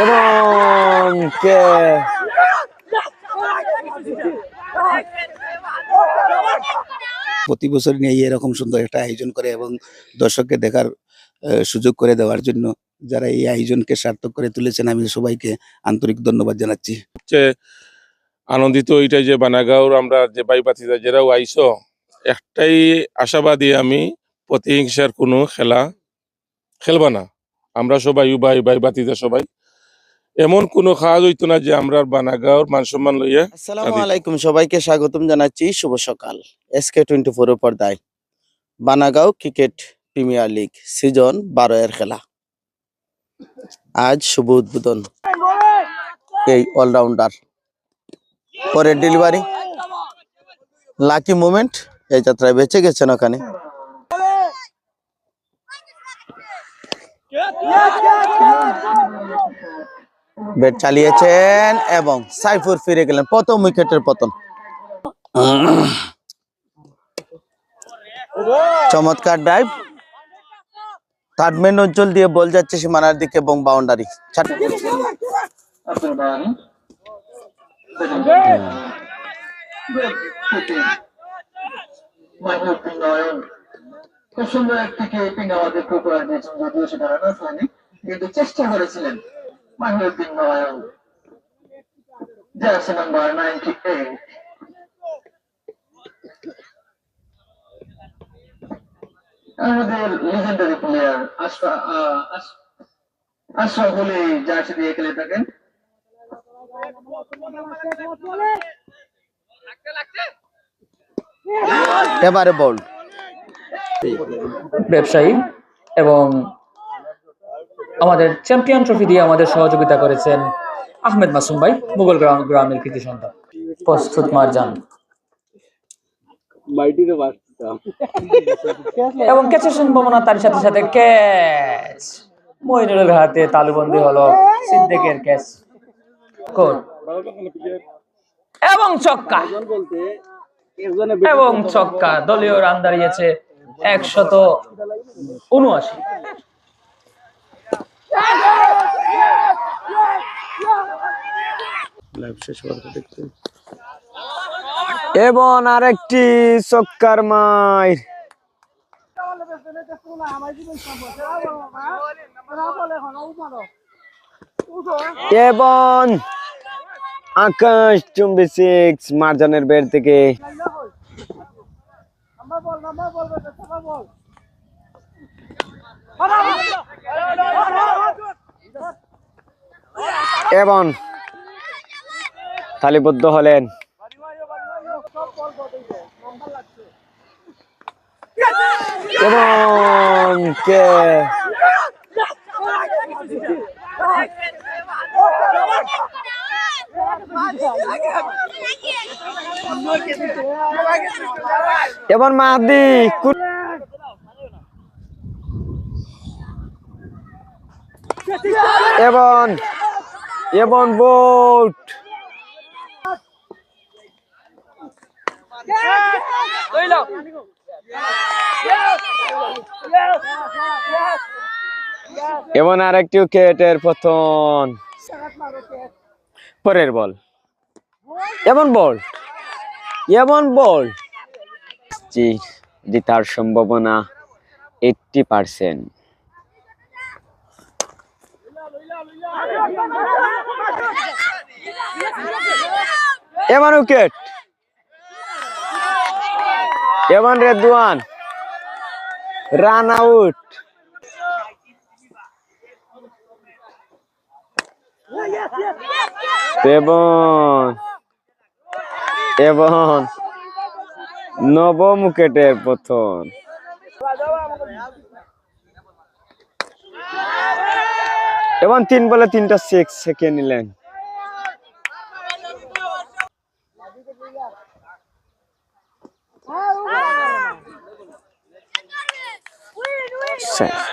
এবং কে? প্রতি বছর নিয়ে এরকম সুন্দর একটা আয়োজন করে এবং দর্শককে দেখার সুযোগ করে দেওয়ার জন্য যারা এই আয়োজনকে সার্থক করে তুলেছেন, আমি সবাইকে আন্তরিক ধন্যবাদ জানাচ্ছি। আনন্দিত ওইটাই যে বানাগাঁওর আমরা যে ভাই বাতিজা যারাও আইসো, একটাই আশাবাদী আমি, প্রতিহিংসার কোনো খেলা খেলবা না। আমরা সবাই ভাই ভাই সবাই এমন কোনো কাজ হইতো না যে আমরা বানাগাঁওর মান সম্মান লইয়া আসসালামু আলাইকুম, সবাইকে স্বাগতম জানাচ্ছি, শুভ সকাল। এসকে টোয়েন্টি ফোর পর্দায়। Banagaon cricket premier league season বারো এর খেলা। আজ শুভ উদ্বোধন এই অলরাউন্ডার। পরের ডেলিভারি। লাকি মুমেন্ট, এই যাত্রায় বেঁচে গেছেন ওখানে। ব্যাট চালিয়েছেন এবং সাইফুর ফিরে গেলেন প্রথম উইকেটের পতন। চমৎকার ড্রাইভ থার্ডম্যান অঞ্চল দিয়ে বল যাচ্ছে সীমানার দিকে এবং বাউন্ডারি খুব সুন্দর একটি কিপিং আমাদের উপহার যদিও সেটা রান কিন্তু চেষ্টা করেছিলেন। Nayan jersey number ninety eight আমাদের লিজেন্ডারি প্লেয়ার আশরাফ হলে জার্সি দিয়ে খেলে থাকেন এবারে বল। ব্যবসায়ী এবং আমাদের চ্যাম্পিয়ন ট্রফি দিয়ে আমাদের সহযোগিতা করেছেন আহমেদ মাসুম ভাই মুঘল গ্রাম গ্রামের কৃতি সন্তান। প্রস্তুত মারজান। এবং ক্যাচের সম্ভাবনা তার সাথে সাথে ক্যাচ মইনুলের হাতে তালুবন্দি হলো সিদ্দিকের ক্যাচ কোর এবং ছক্কা। এবং ছক্কা। দলীয় রান দাঁড়িয়েছে একশত উনআশি। এবং আরেকটি চক্কার মাইর। এবং আকাশ চুম্বি সিক্স মারজানের বের থেকে। এবং তালিবদ্ধ হলেন। এবং কে? এবং মাহাদি এবং এবং বোট এবং আরেকটি উইকেটের পতন পরের বল। এমন বল। এমন বল। জি জেতার সম্ভাবনা এইটটি পার্সেন্ট এমন উইকেট এমন রেদওয়ান রান আউট এবং এবং নবম উইকেটের পতন এবং তিন বলে তিনটা সিক্স সেকে নিলেন। শেষ।